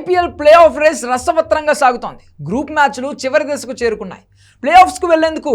IPL play of race రసవత్రంగా సాగుతోంది. Group మ్యాచ్లు చివరి దశకు చేరుకున్నాయి. ప్లే ఆఫ్స్కు వెళ్ళేందుకు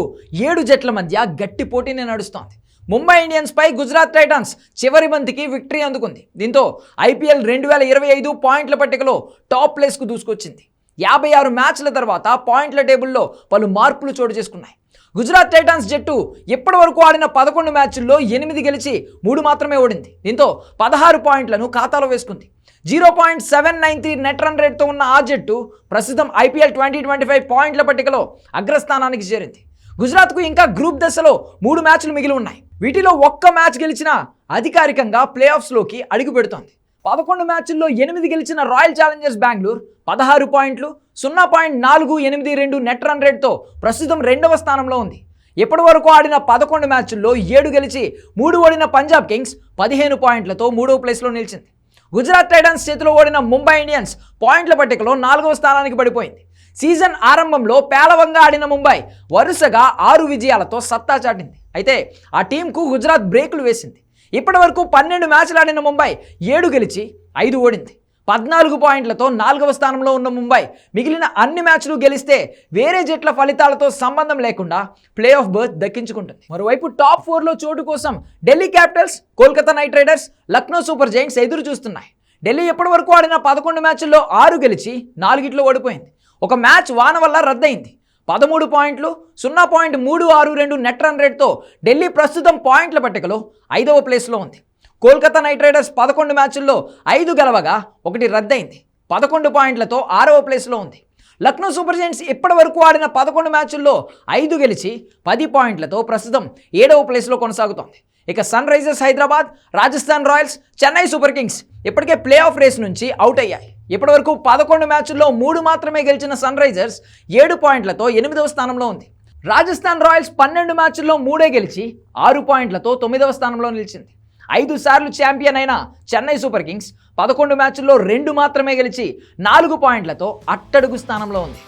ఏడు జట్ల మధ్య గట్టి పోటీనే నడుస్తోంది. ముంబై ఇండియన్స్ పై గుజరాత్ టైటాన్స్ చివరి బంతికి విక్టరీ అందుకుంది. దీంతో ఐపీఎల్ రెండు వేల ఇరవై ఐదు పాయింట్ల పట్టికలో టాప్ ప్లేస్కు దూసుకొచ్చింది. యాభై ఆరు మ్యాచ్ల తర్వాత పాయింట్ల టేబుల్లో పలు మార్పులు చోటు చేసుకున్నాయి. గుజరాత్ టైటాన్స్ జట్టు ఇప్పటి వరకు ఆడిన పదకొండు మ్యాచ్ల్లో ఎనిమిది గెలిచి మూడు మాత్రమే ఓడింది. దీంతో పదహారు పాయింట్లను ఖాతాలో వేసుకుంది. Zero point seven nine three net run రేట్తో ఉన్న ఆ జట్టు ప్రస్తుతం ఐపీఎల్ ట్వంటీ ట్వంటీ ఫైవ్ పాయింట్ల పట్టికలో అగ్రస్థానానికి చేరింది. గుజరాత్కు ఇంకా గ్రూప్ దశలో మూడు మ్యాచ్లు మిగిలి ఉన్నాయి. వీటిలో ఒక్క మ్యాచ్ గెలిచినా అధికారికంగా ప్లే ఆఫ్స్లోకి అడుగు పెడుతోంది. పదకొండు మ్యాచ్ల్లో ఎనిమిది గెలిచిన రాయల్ ఛాలెంజర్స్ బెంగళూరు పదహారు పాయింట్లు సున్నా పాయింట్ నాలుగు ఎనిమిది రెండు నెట్ రన్ రేట్తో ప్రస్తుతం రెండవ స్థానంలో ఉంది. ఇప్పటి వరకు ఆడిన పదకొండు మ్యాచ్ల్లో ఏడు గెలిచి మూడు ఓడిన పంజాబ్ కింగ్స్ పదిహేను పాయింట్లతో మూడవ ప్లేస్లో నిలిచింది. గుజరాత్ టైటన్స్ చేతిలో ఓడిన ముంబై ఇండియన్స్ పాయింట్ల పట్టికలో నాలుగవ స్థానానికి పడిపోయింది. సీజన్ ఆరంభంలో పేలవంగా ఆడిన ముంబై వరుసగా ఆరు విజయాలతో సత్తా చాటింది. అయితే ఆ టీంకు గుజరాత్ బ్రేకులు వేసింది. ఇప్పటి వరకు పన్నెండు మ్యాచ్లు ఆడిన ముంబై ఏడు గెలిచి ఐదు ఓడింది. పద్నాలుగు పాయింట్లతో నాలుగవ స్థానంలో ఉన్న ముంబై మిగిలిన అన్ని మ్యాచ్లు గెలిస్తే వేరే జట్ల ఫలితాలతో సంబంధం లేకుండా ప్లే ఆఫ్ బర్త్ దక్కించుకుంటుంది. మరోవైపు టాప్ ఫోర్లో చోటు కోసం Delhi capitals Kolkata knight riders Lucknow super giants ఎదురు చూస్తున్నాయి. ఢిల్లీ ఎప్పటి వరకు ఆడిన పదకొండు మ్యాచ్ల్లో ఆరు గెలిచి నాలుగిట్లో ఓడిపోయింది. ఒక మ్యాచ్ వాన వల్ల రద్దయింది. పదమూడు పాయింట్లు సున్నా పాయింట్ మూడు ఆరు రెండు నెట్ రన్ రేట్తో ఢిల్లీ ప్రస్తుతం పాయింట్ల పట్టికలో ఐదవ ప్లేస్లో ఉంది. కోల్కతా నైట్ రైడర్స్ పదకొండు మ్యాచ్ల్లో ఐదు గెలవగా ఒకటి రద్దయింది. పదకొండు పాయింట్లతో ఆరవ ప్లేస్లో ఉంది. లక్నో సూపర్ జైంట్స్ ఇప్పటి వరకు ఆడిన పదకొండు మ్యాచ్ల్లో ఐదు గెలిచి పది పాయింట్లతో ప్రస్తుతం ఏడవ ప్లేస్లో కొనసాగుతోంది. ఇక sunrisers Hyderabad Rajasthan royals Chennai super kings ఇప్పటికే ప్లే ఆఫ్ రేస్ నుంచి అవుట్ అయ్యాయి. ఇప్పటివరకు పదకొండు మ్యాచ్ల్లో మూడు మాత్రమే గెలిచిన సన్ రైజర్స్ ఏడు పాయింట్లతో ఎనిమిదవ స్థానంలో ఉంది. రాజస్థాన్ రాయల్స్ పన్నెండు మ్యాచ్ల్లో మూడే గెలిచి ఆరు పాయింట్లతో తొమ్మిదవ స్థానంలో నిలిచింది. ఐదు సార్లు ఛాంపియన్ అయిన చెన్నై సూపర్ కింగ్స్ పదకొండు మ్యాచ్ల్లో రెండు మాత్రమే గెలిచి నాలుగు పాయింట్లతో అట్టడుగు స్థానంలో ఉంది.